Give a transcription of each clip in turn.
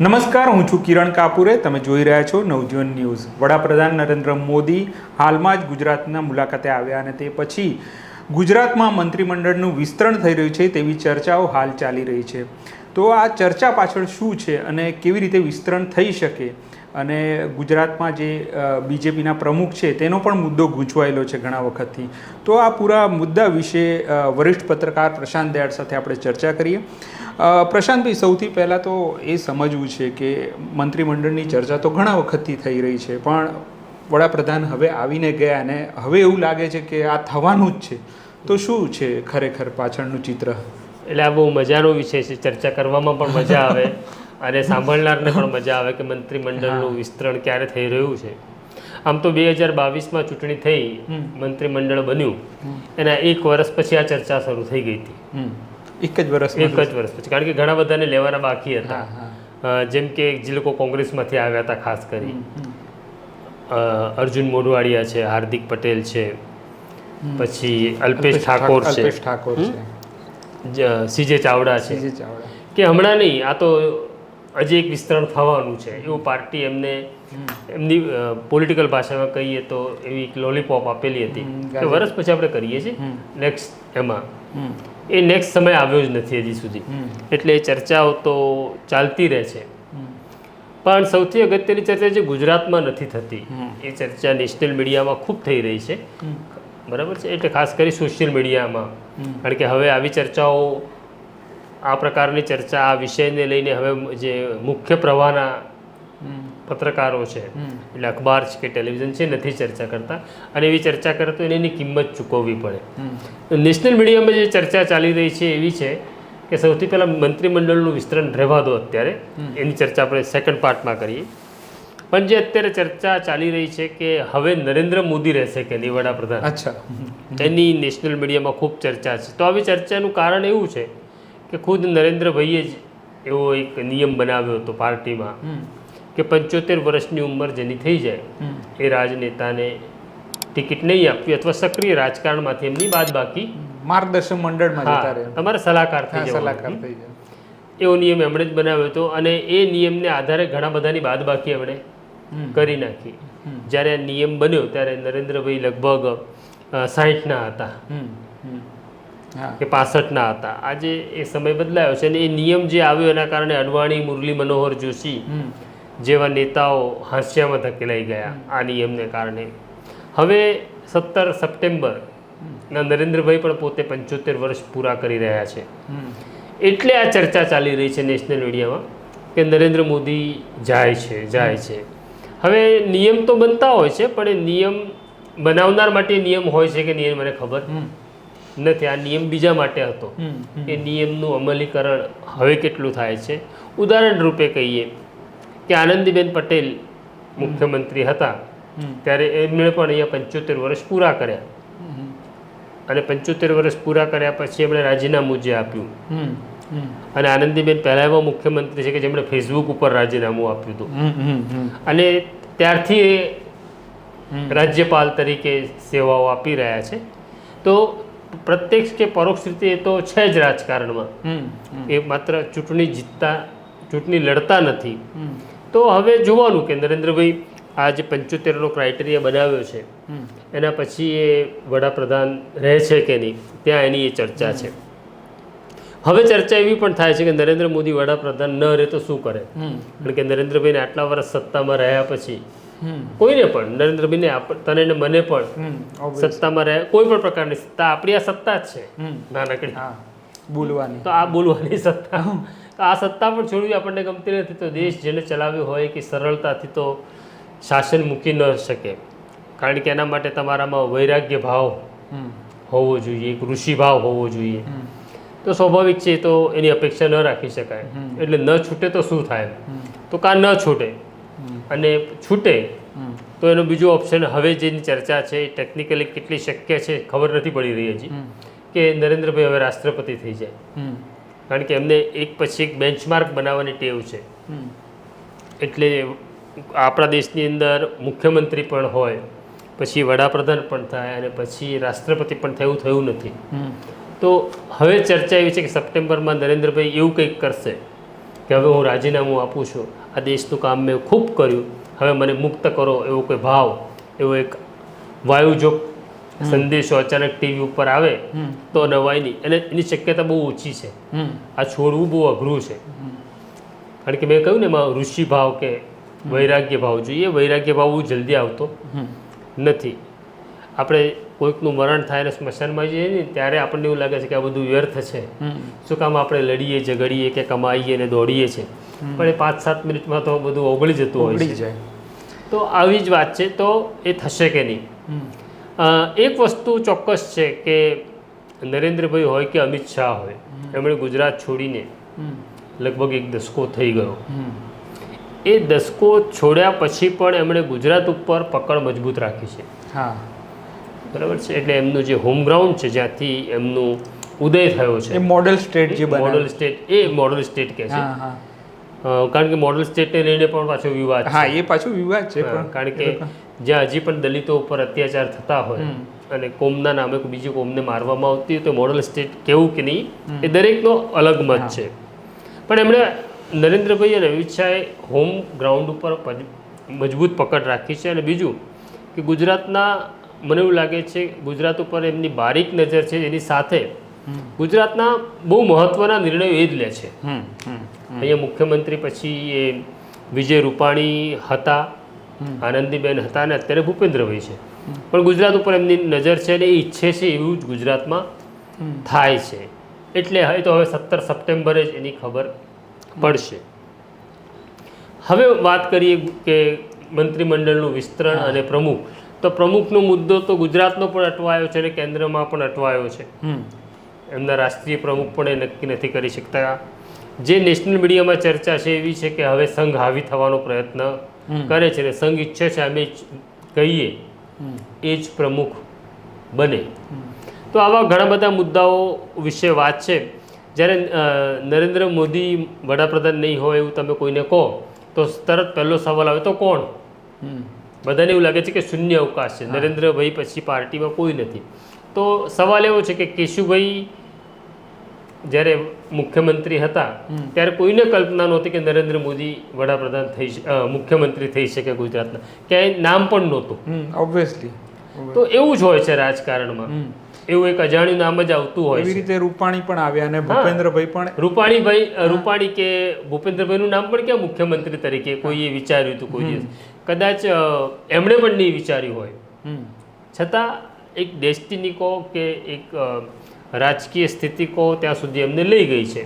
નમસ્કાર, હું છું કિરણ કાપુરે. તમે જોઈ રહ્યા છો નવજીવન ન્યૂઝ. વડાપ્રધાન નરેન્દ્ર મોદી હાલમાં જ ગુજરાતના મુલાકાતે આવ્યા અને તે પછી ગુજરાતમાં મંત્રીમંડળનું વિસ્તરણ થઈ રહ્યું છે તેવી ચર્ચાઓ હાલ ચાલી રહી છે. તો આ ચર્ચા પાછળ શું છે અને કેવી રીતે વિસ્તરણ થઈ શકે? અને ગુજરાતમાં જે બીજેપીના પ્રમુખ છે તેનો પણ મુદ્દો ગૂંચવાયેલો છે ઘણા વખતથી. તો આ પૂરા મુદ્દા વિશે વરિષ્ઠ પત્રકાર પ્રશાંત દયાળ સાથે આપણે ચર્ચા કરીએ. પ્રશાંતભાઈ સૌથી પહેલાં તો એ સમજવું છે કે મંત્રીમંડળની ચર્ચા તો ઘણા વખતથી થઈ રહી છે પણ વડાપ્રધાન હવે આવીને ગયા અને હવે એવું લાગે છે કે આ થવાનું જ છે. તો શું છે ખરેખર પાછળનું ચિત્ર? એટલે આ બહુ મજાનો વિષય છે ચર્ચા કરવામાં પણ મજા આવે અને સાંભળનારને પણ મજા આવે કે મંત્રીમંડળનું વિસ્તરણ ક્યારે થઈ રહ્યું છે. આમ તો બે હજાર બાવીસમાં ચૂંટણી થઈ. મંત્રીમંડળ બન્યું. એના એક વર્ષ પછી આ ચર્ચા શરૂ થઈ ગઈ હતી. એક જ વર્ષ એક જ વર્ષ પછી. કારણ કે ઘણા બધાને લેવાના બાકી હતા. જેમ કે જે લોકો કોંગ્રેસમાંથી આવ્યા હતા ખાસ કરી. અર્જુન મોઢવાડિયા છે હાર્દિક પટેલ છે પછી અલ્પેશ ઠાકોર છે. ઠાકોર છે. સીજે ચાવડા છે. કે હમણાં નહીં આ તો હજી એક વિસ્તરણ થવાનું છે. એવું પાર્ટી એમને એમની પોલિટિકલ ભાષામાં કહીએ તો એવી એક લોલીપોપ આપેલી હતી. કે વર્ષ પછી આપણે કરીએ છીએ. નેક્સ્ટ એમાં. એ નેક્સ્ટ સમય આવ્યો જ નથી હજી સુધી. એટલે એ ચર્ચાઓ તો ચાલતી રહે છે. પણ સૌથી અગત્યની ચર્ચા જે ગુજરાતમાં નથી થતી એ ચર્ચા નેશનલ મીડિયામાં ખૂબ થઈ રહી છે. બરાબર છે? એટલે ખાસ કરી સોશિયલ મીડિયામાં કારણ કે હવે આવી ચર્ચાઓ આ પ્રકારની ચર્ચા આ વિષયને લઈને હવે જે મુખ્ય પ્રવાહના પત્રકારો છે એટલે અખબાર છે કે ટેલિવિઝન છે નથી ચર્ચા કરતા. અને એવી ચર્ચા કરે તો એને એની કિંમત ચૂકવવી પડે. નેશનલ મીડિયામાં જે ચર્ચા ચાલી રહી છે એવી છે કે સૌથી પહેલાં મંત્રીમંડળનું વિસ્તરણ રહેવા દો અત્યારે. એની ચર્ચા આપણે સેકન્ડ પાર્ટમાં કરીએ. પણ જે અત્યારે ચર્ચા ચાલી રહી છે કે હવે નરેન્દ્ર મોદી રહેશે કે નહીં વડાપ્રધાન. અચ્છા. એની નેશનલ મીડિયામાં ખૂબ ચર્ચા છે. તો આવી ચર્ચાનું કારણ એવું છે કે ખુદ નરેન્દ્રભાઈએ જ એવો એક નિયમ બનાવ્યો હતો પાર્ટીમાં. કે પંચોતેર વર્ષની ઉંમર જેની થઈ જાય એ રાજનેતાને ટિકિટ નહીં આપવી અથવા સક્રિય રાજકારણમાંથી એમની બાદ બાકી માર્ગદર્શન મંડળમાં જતા રહે. તમારે સલાહકાર થઈ સલાહકાર થઈ જાય. એવો નિયમ એમણે જ બનાવ્યો હતો અને એ નિયમને આધારે ઘણા બધાની બાદ બાકી એમણે કરી નાખી. જ્યારે આ નિયમ બન્યો ત્યારે નરેન્દ્રભાઈ લગભગ સાહીઠના હતા. કે પાસઠના હતા. આજે એ સમય બદલાયો છે અને એ નિયમ જે આવ્યો એના કારણે અડવાણી મુરલી મનોહર જોશી જેવા નેતાઓ હાસ્યામાં ધકેલાઈ ગયા આ નિયમને કારણે. હવે સત્તર સપ્ટેમ્બર ના નરેન્દ્રભાઈ પણ પોતે પંચોતેર વર્ષ પૂરા કરી રહ્યા છે. એટલે આ ચર્ચા ચાલી રહી છે નેશનલ મીડિયામાં કે નરેન્દ્ર મોદી જાય છે જાય છે. હવે નિયમ તો બનતા હોય છે પણ એ નિયમ બનાવનાર માટે નિયમ હોય છે કે નિયમ મને ખબર. નથી આ નિયમ બીજા માટે હતો. એ નિયમનું અમલીકરણ હવે કેટલું થાય છે? ઉદાહરણ રૂપે કહીએ કે આનંદીબેન પટેલ મુખ્યમંત્રી હતા. ત્યારે એમણે પણ અહીંયા પંચોતેર વર્ષ પૂરા કર્યા. અને પંચોતેર વર્ષ પૂરા કર્યા પછી એમણે રાજીનામું જે આપ્યું. અને આનંદીબેન પહેલા એવા મુખ્યમંત્રી છે કે જેમણે ફેસબુક ઉપર રાજીનામું આપ્યું હતું. અને ત્યારથી એ રાજ્યપાલ તરીકે સેવાઓ આપી રહ્યા છે. તો પ્રત્યક્ષ કે પરોક્ષ રીતે એ તો છે જ રાજકારણમાં. એ માત્ર ચૂંટણી જીતતા ચૂંટણી લડતા નથી. તો હવે જોવાનું કે નરેન્દ્રભાઈ આ જે પંચોતેરનો ક્રાઇટેરિયા બનાવ્યો છે એના પછી એ વડાપ્રધાન રહે છે કે નહીં ત્યાં એની એ ચર્ચા છે. હવે ચર્ચા એવી પણ થાય છે કે નરેન્દ્ર મોદી વડાપ્રધાન ન રહે તો શું કરે? કારણ કે નરેન્દ્રભાઈને આટલા વર્ષ સત્તામાં રહ્યા પછી. કોઈને પણ નરેન્દ્રભાઈને તને ને મને પણ સત્તામાં રહે કોઈ પણ પ્રકારની સત્તા આપણી આ સત્તા જ છે. નાનકડી. હા બોલવાની. તો આ બોલવાની સત્તા. તો આ સત્તા પણ છોડવી આપણને ગમતી નથી. તો દેશ જેને ચલાવ્યો હોય કે સરળતાથી તો શાસન મૂકી ન શકે. કારણ કે એના માટે તમારામાં વૈરાગ્ય ભાવ હોવો જોઈએ એક ઋષિ ભાવ હોવો જોઈએ. તો સ્વાભાવિક છે તો એની અપેક્ષા ન રાખી શકાય. એટલે ન છૂટે તો શું થાય? તો કાં ન છૂટે? અને છૂટે. તો એનો બીજો ઓપ્શન હવે જેની ચર્ચા છે એ ટેકનિકલી કેટલી શક્ય છે ખબર નથી પડી રહી હજી. કે નરેન્દ્રભાઈ હવે રાષ્ટ્રપતિ થઈ જાય. કારણ કે એમને એક પછી એક બેન્ચમાર્ક બનાવવાની ટેવ છે. એટલે આપણા દેશની અંદર મુખ્યમંત્રી પણ હોય પછી વડાપ્રધાન પણ થાય અને પછી રાષ્ટ્રપતિ પણ થયું થયું નથી. તો હવે ચર્ચા એવી છે કે સપ્ટેમ્બરમાં નરેન્દ્રભાઈ એવું કંઈક કરશે કે હવે હું રાજીનામું આપું છું. આ દેશનું કામ મેં ખૂબ કર્યું. હવે મને મુક્ત કરો એવો કોઈ ભાવ એવો એક વાયુજોગ સંદેશો અચાનક ટીવી ઉપર આવે તો નવાઈ નહીં અને એની શક્યતા બહુ ઓછી છે. આ છોડવું બહુ અઘરું છે. કારણ કે મેં કહ્યું ને એમાં ઋષિ ભાવ કે વૈરાગ્ય ભાવ જોઈએ વૈરાગ્ય ભાવ જલ્દી આવતો નથી. આપણે કોઈકનું મરણ થાય અને સ્મશાનમાં જઈએ ને ત્યારે આપણને એવું લાગે છે કે આ બધું વ્યર્થ છે. શું કામ આપણે લડીએ ઝઘડીએ કે કમાઈએ ને દોડીએ છે? પણ એ પાંચ સાત મિનિટમાં તો બધું ઓગળી જતું હોય છે. જાય. તો આવી જ વાત છે તો એ થશે કે નહીં? એક વસ્તુ ચોક્કસ છે કે નરેન્દ્રભાઈ હોય કે અમિત શાહ હોય એમણે ગુજરાત છોડીને લગભગ એક દસકો થઈ ગયો. એ દસકો છોડ્યા પછી પણ એમણે ગુજરાત ઉપર પકડ મજબૂત રાખી છે. હા. બરાબર છે? એટલે એમનું જે હોમ ગ્રાઉન્ડ છે જ્યાંથી એમનું ઉદય થયો છે. મોડેલ સ્ટેટ જે મોડલ સ્ટેટ એ મોડલ સ્ટેટ કહે છે. કારણ કે મોડલ સ્ટેટને લઈને પણ પાછો વિવાદ હા એ પાછો વિવાદ છે કારણ કે જ્યાં હજી પણ દલિતો ઉપર અત્યાચાર થતા હોય અને કોમના નામે બીજી કોમને મારવામાં આવતી હોય તો મોડલ સ્ટેટ કેવું કે નહીં એ દરેકનો અલગ મત છે. પણ એમણે નરેન્દ્રભાઈ અને અમિત શાહે હોમ ગ્રાઉન્ડ ઉપર મજબૂત પકડ રાખી છે અને બીજું કે ગુજરાતના મને એવું લાગે છે ગુજરાત ઉપર એમની બારીક નજર છે એની સાથે. ગુજરાતના બહુ મહત્ત્વના નિર્ણયો એ જ લે છે. અહીંયા મુખ્યમંત્રી પછી એ વિજય રૂપાણી હતા આનંદીબેન હતા અને અત્યારે ભૂપેન્દ્રભાઈ છે. પણ ગુજરાત ઉપર એમની નજર છે અને એ ઈચ્છે છે એવું જ ગુજરાતમાં થાય છે. એટલે હવે તો હવે સત્તર સપ્ટેમ્બરે જ એની ખબર પડશે. હવે વાત કરીએ કે મંત્રીમંડળનું વિસ્તરણ અને પ્રમુખ. તો પ્રમુખનો મુદ્દો તો ગુજરાતનો પણ અટવાયો છે અને કેન્દ્રમાં પણ અટવાયો છે. એમના રાષ્ટ્રીય પ્રમુખ પણ એ નક્કી નથી કરી શકતા. જે નેશનલ મીડિયામાં ચર્ચા છે એવી છે કે હવે સંઘ હાવી થવાનો પ્રયત્ન કરે છે અને સંઘ ઈચ્છે છે અમે કહીએ એ જ પ્રમુખ બને. તો આવા ઘણા બધા મુદ્દાઓ વિશે વાત છે. જ્યારે નરેન્દ્ર મોદી વડાપ્રધાન નહીં હોય એવું તમે કોઈને કહો તો તરત પહેલો સવાલ આવે તો કોણ? બધાને એવું લાગે છે કે શૂન્ય અવકાશ છે. નરેન્દ્રભાઈ પછી પાર્ટીમાં કોઈ નથી. તો સવાલ એવો છે કે કેશુભાઈ જ્યારે મુખ્યમંત્રી હતા ત્યારે કોઈને કલ્પના નહોતી કે નરેન્દ્ર મોદી વડાપ્રધાન થઈ મુખ્યમંત્રી થઈ શકે ગુજરાતના. ક્યાંય નામ પણ નહોતું. ઓબ્વિયસલી તો એવું જ હોય છે રાજકારણમાં. એવું એક અજાણ્યું નામ જ આવતું હોય એવી રીતે રૂપાણી પણ આવ્યા અને ભૂપેન્દ્રભાઈ પણ રૂપાણીભાઈ રૂપાણી કે ભૂપેન્દ્રભાઈનું નામ પણ ક્યાં મુખ્યમંત્રી તરીકે કોઈએ વિચાર્યું હતું કોઈ કદાચ એમણે પણ નહીં વિચાર્યું હોય. છતાં એક ડેસ્ટિની કહો કે એક રાજકીય સ્થિતિ કહો ત્યાં સુધી એમને લઈ ગઈ છે.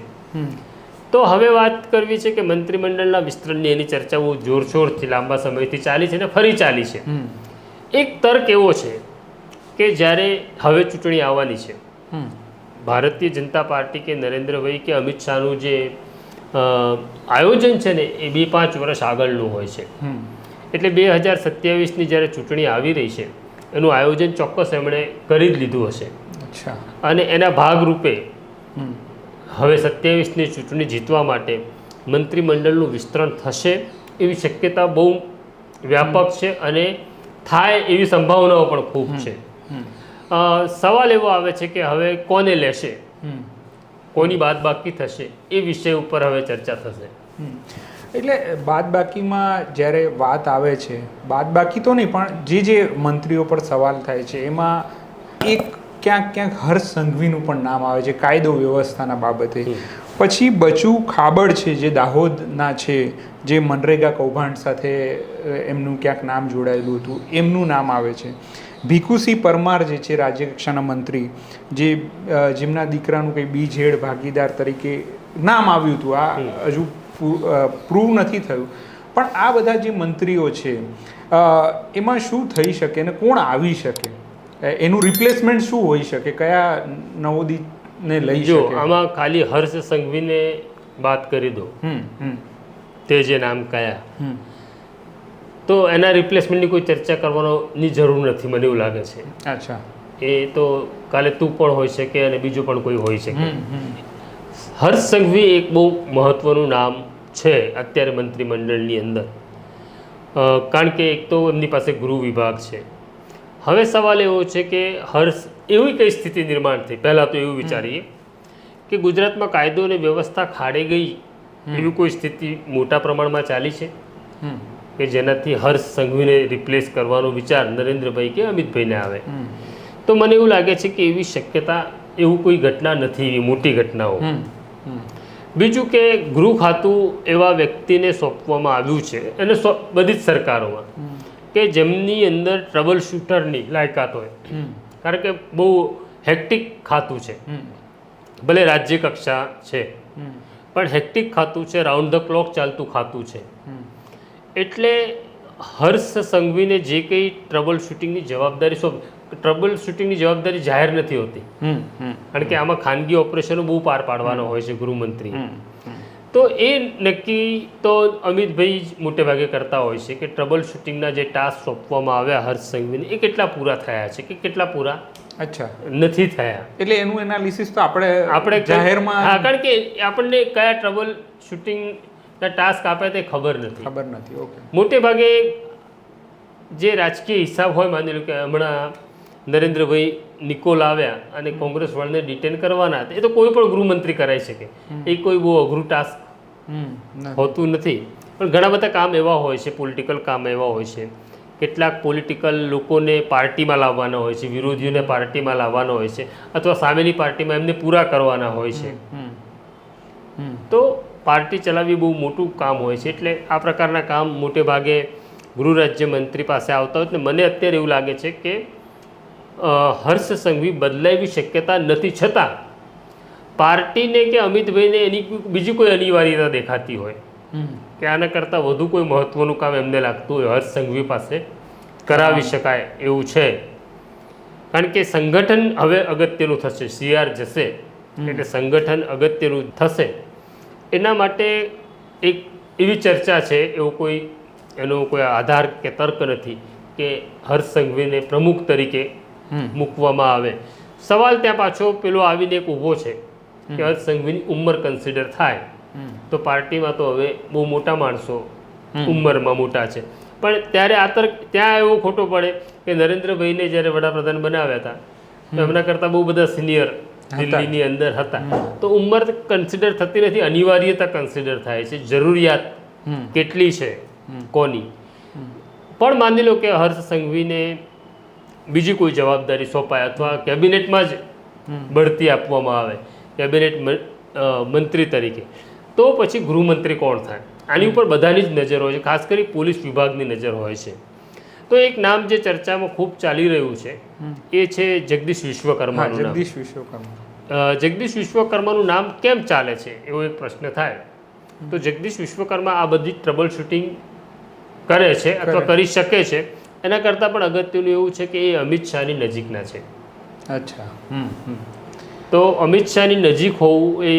તો હવે વાત કરવી છે કે મંત્રીમંડળના વિસ્તરણની એની ચર્ચા બહુ જોરશોરથી લાંબા સમયથી ચાલી છે અને ફરી ચાલી છે. એક તર્ક એવો છે કે જ્યારે હવે ચૂંટણી આવવાની છે. ભારતીય જનતા પાર્ટી કે નરેન્દ્રભાઈ કે અમિત શાહનું જે આયોજન છે ને એ બે પાંચ વર્ષ આગળનું હોય છે. એટલે બે હજાર સત્યાવીસની જ્યારે ચૂંટણી આવી રહી છે એનું આયોજન ચોક્કસ એમણે કરી જ લીધું હશે. અચ્છા. અને એના ભાગરૂપે હવે સત્યાવીસની ચૂંટણી જીતવા માટે મંત્રીમંડળનું વિસ્તરણ થશે એવી શક્યતા બહુ વ્યાપક છે અને થાય એવી સંભાવનાઓ પણ ખૂબ છે. સવાલ એવો આવે છે કે હવે કોને લેશે? કોની બાદ બાકી થશે એ વિષય ઉપર હવે ચર્ચા થશે. એટલે બાદબાકીમાં જ્યારે વાત આવે છે બાદબાકી તો નહીં પણ જે જે મંત્રીઓ પર સવાલ થાય છે એમાં એક ક્યાંક ક્યાંક હર્ષ સંઘવીનું પણ નામ આવે છે કાયદો વ્યવસ્થાના બાબતે. પછી બચુ ખાબડ છે જે દાહોદના છે જે મનરેગા કૌભાંડ સાથે એમનું ક્યાંક નામ જોડાયેલું હતું એમનું નામ આવે છે. ભીખુસિંહ પરમાર જે છે રાજ્ય કક્ષાના મંત્રી જે જેમના દીકરાનું કંઈ બીજેડ ભાગીદાર તરીકે નામ આવ્યું હતું આ હજુ પ્રૂવ નથી થયું. પણ આ બધા જે મંત્રીઓ છે એમાં શું થઈ શકે અને કોણ આવી શકે? એનું રિપ્લેસમેન્ટ શું હોઈ શકે? કયા નવોદિતને લઈ જો આમાં ખાલી હર્ષ સંઘવીને વાત કરી દો. તે જે નામ કયા? તો એના રિપ્લેસમેન્ટની કોઈ ચર્ચા કરવાની જરૂર નથી મને એવું લાગે છે. અચ્છા. એ તો કાલે તું પણ હોઈ શકે અને બીજું પણ કોઈ હોઈ શકે. હર્ષ સંઘવી એક બહુ મહત્ત્વનું નામ છે અત્યારે મંત્રીમંડળની અંદર. કારણ કે એક તો એમની પાસે ગૃહ વિભાગ છે. હવે સવાલ એવો છે કે હર્ષ એવી કઈ સ્થિતિ નિર્માણ થઈ? પહેલાં તો એવું વિચારીએ કે ગુજરાતમાં કાયદો અને વ્યવસ્થા ખાડે ગઈ એવી કોઈ સ્થિતિ મોટા પ્રમાણમાં ચાલી છે? કે જેનાથી હર્ષ સંઘવીને રિપ્લેસ કરવાનો વિચાર નરેન્દ્રભાઈ કે અમિતભાઈને આવે? તો મને એવું લાગે છે કે એવી શક્યતા એવું કોઈ ઘટના નથી એવી મોટી ઘટનાઓ. બીજું કે ગૃહ ખાતું એવા વ્યક્તિને સોંપવામાં આવ્યું છે અને બધી જ સરકારોમાં. કે જેમની અંદર ટ્રબલ શૂટરની લાયકાત હોય. કારણ કે બહુ હેક્ટિક ખાતું છે. ભલે રાજ્ય કક્ષા છે. પણ હેક્ટિક ખાતું છે રાઉન્ડ ધ ક્લોક ચાલતું ખાતું છે. એટલે હર્ષ સંઘવીને જે કંઈ ટ્રબલ શૂટિંગની જવાબદારી સોંપ ટ્રબલ શૂટિંગની જવાબદારી જાહેર નથી હોતી. કારણ કે આમાં ખાનગી ઓપરેશનો બહુ પાર પાડવાનો હોય છે ગૃહમંત્રી. હમ તો એ નક્કી તો અમિતભાઈ જ મોટે ભાગે કરતા હોય છે કે ટ્રબલ શૂટિંગના જે ટાસ્ક સોંપવામાં આવ્યા હર્ષ સંઘવીને એ કેટલા પૂરા થયા છે કે કેટલા પૂરા અચ્છા. નથી થયા? એટલે એનું એનાલિસિસ તો આપણે આપણે જાહેરમાં હા કારણ કે આપણને કયા ટ્રબલ શૂટિંગના ટાસ્ક આપ્યા તે ખબર નથી. ખબર નથી ઓકે. મોટે ભાગે જે રાજકીય હિસાબ હોય માની લો કે હમણાં નરેન્દ્રભાઈ નિકોલ આવ્યા અને કોંગ્રેસ વાળાને ડિટેન કરવાના હતા. એ તો કોઈ પણ ગૃહમંત્રી કરાવી શકે. એ કોઈ બહુ અઘરું ટાસ્ક હોતું નથી. પણ ઘણા બધા કામ એવા હોય છે પોલિટિકલ કામ એવા હોય છે. કેટલાક પોલિટિકલ લોકોને પાર્ટીમાં લાવવાના હોય છે વિરોધીઓને પાર્ટીમાં લાવવાના હોય છે અથવા સામેની પાર્ટીમાં એમને પૂરા કરવાના હોય છે. તો પાર્ટી ચલાવવી બહુ મોટું કામ હોય છે. એટલે આ પ્રકારના કામ મોટે ભાગે ગૃહ રાજ્ય મંત્રી પાસે આવતા હોય ને મને અત્યારે એવું લાગે છે કે હર્ષ સંઘવી બદલાય શક્યતા નથી છતાં પાર્ટીને કે અમિતભાઈને એની બીજી કોઈ અનિવાર્યતા દેખાતી હોય. કે આના કરતાં વધુ કોઈ મહત્ત્વનું કામ એમને લાગતું હોય હર્ષ સંઘવી પાસે કરાવી શકાય એવું છે. કારણ કે સંગઠન હવે અગત્યનું થશે સીઆર જશે. એટલે સંગઠન અગત્યનું થશે. એના માટે એક એવી ચર્ચા છે એવો કોઈ એનો કોઈ આધાર કે તર્ક નથી કે હર્ષ સંઘવીને પ્રમુખ તરીકે મૂકવામાં આવે. સવાલ ત્યાં પાછો પેલો આવીને એક ઊભો છે કે હર્ષ સંઘવીની ઉંમર કન્સિડર થાય. તો પાર્ટીમાં તો હવે બહુ મોટા માણસો ઉંમરમાં મોટા છે. પણ ત્યારે આ તર્ક ત્યાં એવો ખોટો પડે કે નરેન્દ્રભાઈને જ્યારે વડાપ્રધાન બનાવ્યા હતા તો એમના કરતાં બહુ બધા સિનિયર દિલ્હીની અંદર હતા. તો ઉંમર કન્સિડર થતી નથી અનિવાર્યતા કન્સિડર થાય છે. જરૂરિયાત કેટલી છે? કોની? પણ માની લો કે હર્ષ સંઘવીને બીજી કોઈ જવાબદારી સોંપાય અથવા કેબિનેટમાં જ બઢતી આપવામાં આવે કેબિનેટ મંત્રી તરીકે. તો પછી ગૃહમંત્રી કોણ થાય? આની ઉપર બધાની જ નજર હોય છે ખાસ કરી પોલીસ વિભાગની નજર હોય છે. તો એક નામ જે ચર્ચામાં ખૂબ ચાલી રહ્યું છે એ છે જગદીશ વિશ્વકર્મા જગદીશ વિશ્વકર્મા. જગદીશ વિશ્વકર્માનું નામ કેમ ચાલે છે? એવો એક પ્રશ્ન થાય. તો જગદીશ વિશ્વકર્મા આ બધી ટ્રબલ શૂટિંગ કરે છે અથવા કરી શકે છે. એના કરતાં પણ અગત્યનું એવું છે કે એ અમિત શાહની નજીકના છે. અચ્છા. તો અમિત શાહની નજીક હોવું એ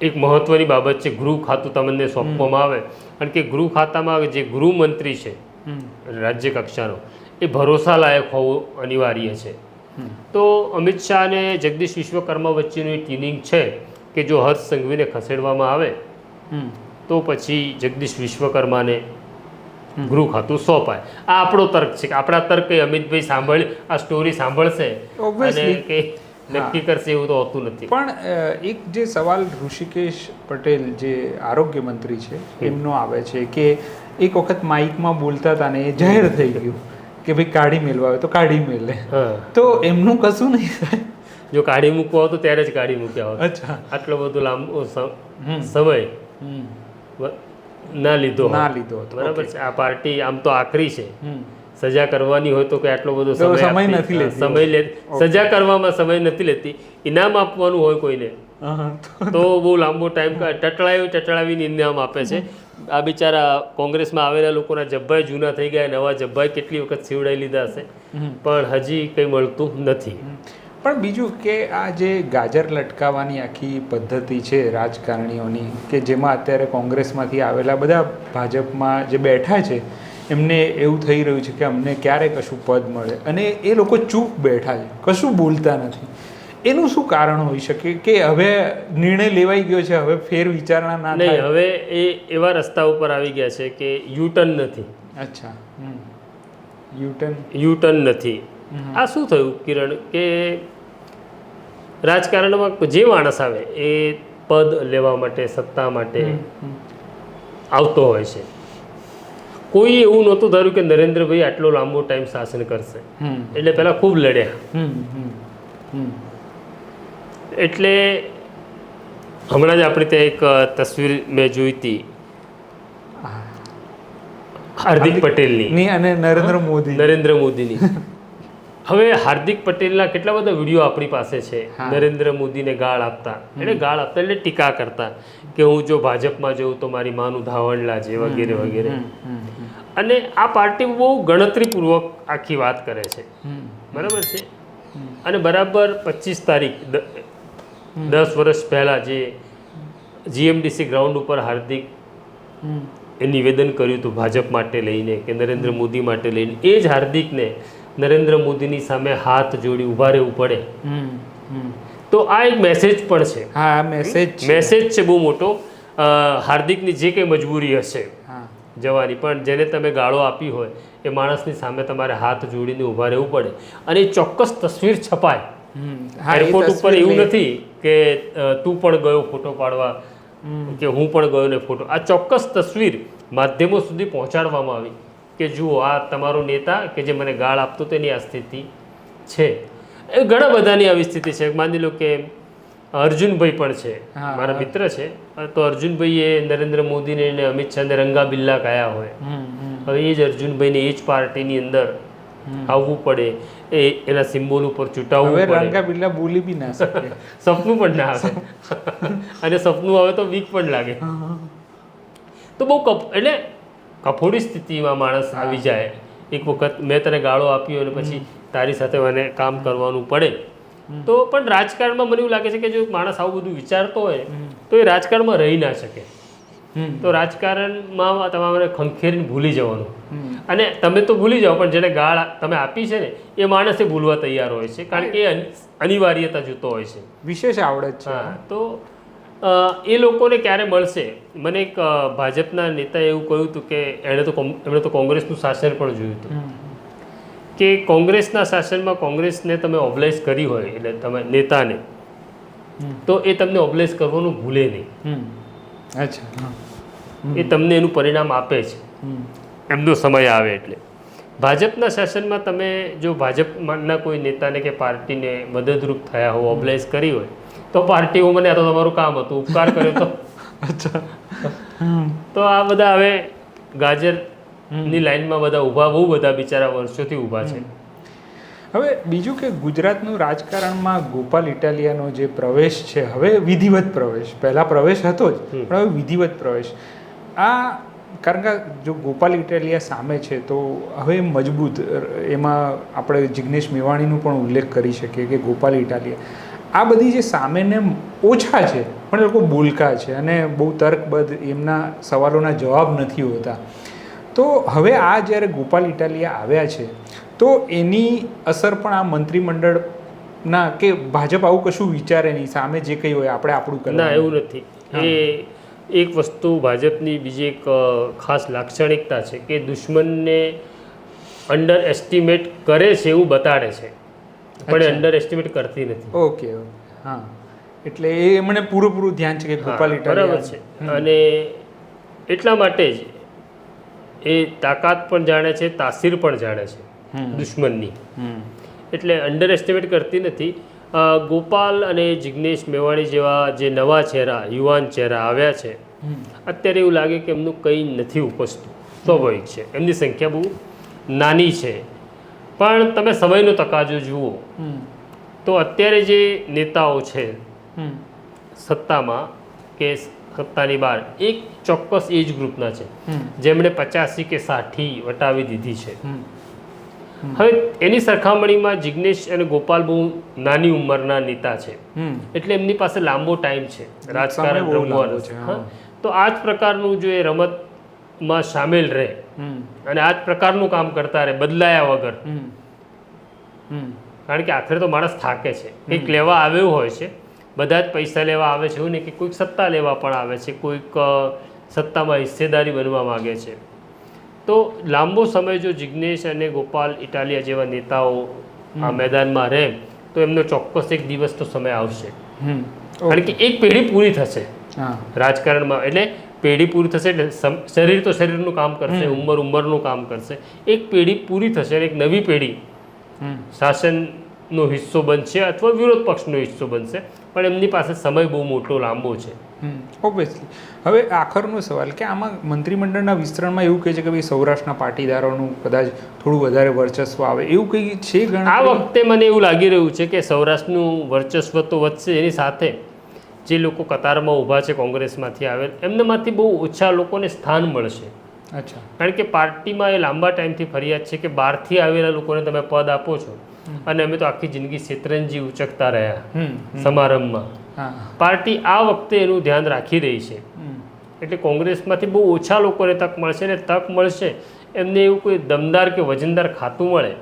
એક મહત્વની બાબત છે. ગૃહ ખાતું તમને સોંપવામાં આવે. કારણ કે ગૃહ ખાતામાં જે ગૃહમંત્રી છે રાજ્ય કક્ષાનો એ ભરોસાલાયક હોવું અનિવાર્ય છે. તો અમિત શાહ અને જગદીશ વિશ્વકર્મા વચ્ચેનું એક ટ્યુનિંગ છે કે જો હર્ષ સંઘવીને ખસેડવામાં આવે હમ. તો પછી જગદીશ વિશ્વકર્માને ગૃહ ખાતું સોંપાય. આ આપણો તર્ક છે કે આપણા તર્ક એ અમિતભાઈ સાંભળી આ સ્ટોરી સાંભળશે અને કે નક્કી કરશે એવું તો હોતું નથી. પણ એક જે સવાલ ઋષિકેશ પટેલ જે આરોગ્ય મંત્રી છે એમનો આવે છે કે એક વખત માઇકમાં બોલતા હતા ને એ જાહેર થઈ ગયું કે ભાઈ કાઢી મેળવા આવે તો કાઢી મેલે. તો એમનું કશું નહીં થાય. જો કાઢી મૂકવા હોય તો ત્યારે જ કાઢી મૂક્યા હોત અચ્છા. આટલો બધો લાંબો સમય. ના લીધો ના લીધો હતો. બરાબર છે? આ પાર્ટી આમ તો આખરી છે. સજા કરવાની હોય તો કે આટલો બધો સમય નથી લેતી. સમય લે સજા કરવામાં સમય નથી લેતી. ઇનામ આપવાનું હોય કોઈને તો બહુ લાંબો ટાઈમ ટટળાવી ટટળાવીને ઇનામ આપે છે. આ બિચારા કોંગ્રેસમાં આવેલા લોકોના જબ્બાઈ જૂના થઈ ગયા નવા જબ્બાઈ કેટલી વખત સીવડાવી લીધા હશે. પણ હજી કંઈ મળતું નથી. પણ બીજું કે આ જે ગાજર લટકાવવાની આખી પદ્ધતિ છે રાજકારણીઓની કે જેમાં અત્યારે કોંગ્રેસમાંથી આવેલા બધા ભાજપમાં જે બેઠા છે એમને એવું થઈ રહ્યું છે કે અમને ક્યારે કશું પદ મળે. અને એ લોકો ચૂપ બેઠા છે કશું બોલતા નથી. એનું શું કારણ હોઈ શકે કે હવે નિર્ણય લેવાઈ ગયો છે હવે ફેર વિચારણા ના નહીં હવે એ એવા રસ્તા ઉપર આવી ગયા છે કે યુટર્ન નથી. અચ્છા યુટર્ન? યુટર્ન નથી. આ શું થયું કિરણ કે રાજકારણમાં જે માણસ આવે એ પદ લેવા માટે સત્તા માટે. આવતો હોય છે. કોઈ એવું નહોતું ધાર્યું કે નરેન્દ્રભાઈ આટલો લાંબો ટાઈમ શાસન કરશે. એટલે પહેલાં ખૂબ લડ્યા. એટલે હમણાં જ આપણે ત્યાં એક તસવીર મેં જોઈ હતી. હાર્દિક પટેલની. અને નરેન્દ્ર મોદી નરેન્દ્ર મોદીની. હવે હાર્દિક પટેલના કેટલા બધા વીડિયો આપણી પાસે છે? નરેન્દ્ર મોદીને ગાળ આપતા. એટલે ગાળ આપતા એટલે ટીકા કરતા કે હું જો ભાજપમાં જઉં તો મારી માનું ધાવણ લાજે વગેરે વગેરે. અને આ પાર્ટી બહુ ગણતરીપૂર્વક આખી વાત કરે છે. બરાબર છે? અને બરાબર પચીસ તારીખ દસ વર્ષ પહેલાં જે જીએમડીસી ગ્રાઉન્ડ ઉપર હાર્દિક એ નિવેદન કર્યું હતું ભાજપ માટે લઈને કે નરેન્દ્ર મોદી માટે લઈને. એ જ હાર્દિકને નરેન્દ્ર મોદીની સામે હાથ જોડી ઊભા રહેવું પડે. તો આ એક મેસેજ પણ છે. હા આ મેસેજ મેસેજ છે બહુ મોટો. હાર્દિકની જે કંઈ મજબૂરી હશે જવાની પણ જેને તમે ગાળો આપી હોય એ માણસની સામે તમારે હાથ જોડીને ઊભા રહેવું પડે. અને ચોક્કસ તસવીર છપાય. એરપોર્ટ ઉપર એવું નથી કે તું પણ ગયો ફોટો પાડવા કે હું પણ ગયો ને ફોટો. આ ચોક્કસ તસવીર માધ્યમો સુધી પહોંચાડવામાં આવી. કે જુઓ આ તમારો નેતા કે જે મને ગાળ આપતો તેની આ સ્થિતિ છે. એ ઘણા બધાની આવી સ્થિતિ છે. માની લો કે અર્જુનભાઈ પણ છે. મારા મિત્ર છે. તો અર્જુનભાઈએ નરેન્દ્ર મોદીને અને અમિત શાહને રંગા બિલ્લા કયા હોય હવે એ જ અર્જુનભાઈને એ જ પાર્ટીની અંદર આવવું પડે. એ એના સિમ્બોલ ઉપર ચૂંટાવવું પડે. રંગા બિલ્લા બોલી બી ના શકે. સપનું પણ ના આવે. અને સપનું આવે તો વીક પણ લાગે. તો બહુ કપ એટલે કફોડી સ્થિતિમાં માણસ આવી જાય એક વખત મેં તને ગાળો આપ્યો અને પછી તારી સાથે મને કામ કરવાનું પડે. તો પણ રાજકારણમાં મને એવું લાગે છે કે જો માણસ આવું બધું વિચારતો હોય તો એ રાજકારણમાં રહી ના શકે. તો રાજકારણમાં તમારે ખંખેરીને ભૂલી જવાનું. અને તમે તો ભૂલી જાઓ પણ જેને ગાળ તમે આપી છે ને એ માણસે ભૂલવા તૈયાર હોય છે કારણ કે એ અનિવાર્યતા જોતો હોય છે. વિશેષ આવડત છે. તો એ લોકોને ક્યારે મળશે? મને એક ભાજપના નેતાએ એવું કહ્યું હતું કે એણે તો એમણે તો કોંગ્રેસનું શાસન પણ જોયું હતું. કે કોંગ્રેસના શાસનમાં કોંગ્રેસને તમે ઓબ્લાઇઝ કરી હોય એટલે તમે નેતાને તો એ તમને ઓબ્લાઇઝ કરવાનું ભૂલે નહીં. અચ્છા એ તમને એનું પરિણામ આપે છે. એમનો સમય આવે એટલે. ભાજપના શાસનમાં તમે જો ભાજપના કોઈ નેતાને કે પાર્ટીને મદદરૂપ થયા હો ઓબ્લાઇઝ કરી હોય તો પાર્ટી મને આ તો તમારું કામ હતું ઉપકાર કર્યો તો. અચ્છા. તો આ બધા હવે ગાજરની લાઈનમાં બધા ઊભા બહુ બધા બિચારા વર્ષોથી ઊભા છે. હવે બીજું કે ગુજરાતનું રાજકારણમાં ગોપાલ ઇટાલિયાનો જે પ્રવેશ છે હવે વિધિવત પ્રવેશ પહેલાં પ્રવેશ હતો જ પણ હવે વિધિવત પ્રવેશ. આ કારણ કે જો ગોપાલ ઇટાલિયા સામે છે તો હવે મજબૂત એમાં આપણે જિગ્નેશ મેવાણીનું પણ ઉલ્લેખ કરી શકીએ કે ગોપાલ ઇટાલિયા. આ બધી જે સામેને ઓછા છે પણ એ લોકો બોલકા છે અને બહુ તર્કબદ્ધ એમના સવાલોના જવાબ નથી હોતા. તો હવે આ જ્યારે ગોપાલ ઇટાલિયા આવ્યા છે તો એની અસર પણ આ મંત્રીમંડળના કે ભાજપ આવું કશું વિચારે નહીં સામે જે કંઈ હોય આપણે આપણું ના એવું નથી. એ એક વસ્તુ ભાજપની બીજી એક ખાસ લાક્ષણિકતા છે કે દુશ્મનને અંડર એસ્ટિમેટ કરે છે એવું બતાડે છે. પણ. અંડર એસ્ટિમેટ કરતી નથી. ઓકે હા. એટલે એ મને પૂરેપૂરું ધ્યાન છે કે ગોપાલ બરાબર છે. અને એટલા માટે જ એ તાકાત પણ જાણે છે તાસીર પણ જાણે છે. દુશ્મનની. એટલે અંડર એસ્ટિમેટ કરતી નથી. ગોપાલ અને જિગ્નેશ મેવાણી જેવા જે નવા ચહેરા યુવાન ચહેરા આવ્યા છે અત્યારે એવું લાગે કે એમનું કંઈ નથી ઉપસતું સ્વાભાવિક છે. એમની સંખ્યા બહુ નાની છે. પણ તમે સમયનો તકાજો જુઓ. તો અત્યારે જે નેતાઓ છે સત્તામાં કે સત્તાની બહાર એક ચોક્કસ એજ ગ્રુપના છે. જેમણે પચાસી કે સાઠી વટાવી દીધી છે. હવે એની સરખામણીમાં જિગ્નેશ અને ગોપાલ બહુ નાની ઉંમરના નેતા છે. એટલે એમની પાસે લાંબો ટાઈમ છે રાજકારણ રમવાનો. છે. તો આ જ પ્રકારનું જો એ રમતમાં સામેલ રહે અને આ જ પ્રકારનું કામ કરતા રહે બદલાયા વગર. કારણ કે આખરે તો માણસ થાકે છે. કંઈક લેવા આવ્યો હોય છે બધા જ પૈસા લેવા આવે છે એવું નહીં કે કોઈક સત્તા લેવા પણ આવે છે કોઈક સત્તામાં હિસ્સેદારી બનવા માગે છે. તો લાંબો સમય જો જિગ્નેશ અને ગોપાલ ઇટાલિયા જેવા નેતાઓ આ મેદાનમાં રહે તો એમનો ચોક્કસ એક દિવસ તો સમય આવશે. કારણ કે એક પેઢી પૂરી થશે. રાજકારણમાં એટલે પેઢી પૂરી થશે એટલે શરીર તો શરીરનું કામ કરશે ઉંમર ઉંમરનું કામ કરશે. એક પેઢી પૂરી થશે અને એક નવી પેઢી હમ. શાસનનો હિસ્સો બનશે અથવા વિરોધ પક્ષનો હિસ્સો બનશે પણ એમની પાસે સમય બહુ મોટો લાંબો છે. ઓબ્વિયસલી હવે આખરનો સવાલ કે આમાં મંત્રીમંડળના વિસ્તરણમાં એવું કહે છે કે ભાઈ સૌરાષ્ટ્રના પાટીદારોનું કદાચ થોડું વધારે વર્ચસ્વ આવે એવું કંઈ છે આ વખતે મને એવું લાગી રહ્યું છે કે સૌરાષ્ટ્રનું વર્ચસ્વ તો વધશે એની સાથે જે લોકો કતારમાં ઊભા છે કોંગ્રેસમાંથી આવેલ એમનામાંથી બહુ ઓછા લોકોને સ્થાન મળશે. અચ્છા. કારણ કે પાર્ટીમાં એ લાંબા ટાઈમથી ફરિયાદ છે કે બહારથી આવેલા લોકોને તમે પદ આપો છો. અને અમે તો આખી જિંદગી શેતરંજી ઉચકતા રહ્યા. સમારંભમાં. પાર્ટી આ વખતે એનું ધ્યાન રાખી રહી છે. એટલે કોંગ્રેસમાંથી બહુ ઓછા લોકોને તક મળશે અને તક મળશે એમને એવું કોઈ દમદાર કે વજનદાર ખાતું મળે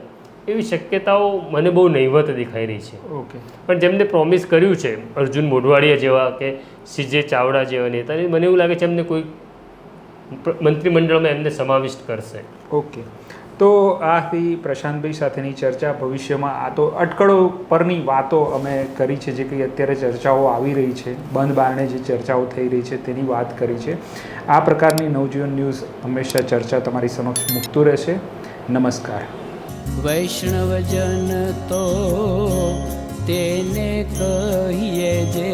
એવી શક્યતાઓ મને બહુ નહીવત દેખાઈ રહી છે. ઓકે. પણ જેમને પ્રોમિસ કર્યું છે અર્જુન મોઢવાડિયા જેવા કે સીજે ચાવડા જેવા નેતા મને એવું લાગે છે એમને કોઈ મંત્રીમંડળમાં એમને સમાવિષ્ટ કરશે. ઓકે. તો આ હતી પ્રશાંતભાઈ સાથેની ચર્ચા ભવિષ્યમાં આ તો અટકળો પરની વાતો અમે કરી છે, જે કંઈ અત્યારે ચર્ચાઓ આવી રહી છે, બંધ બારણે જે ચર્ચાઓ થઈ રહી છે તેની વાત કરી છે. આ પ્રકારની નવજીવન ન્યૂઝ હંમેશા ચર્ચા તમારી સમક્ષ મૂકતું રહેશે. નમસ્કાર. વૈષ્ણવજન તો તેને કહીએ જે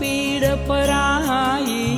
પીડ પરાઈ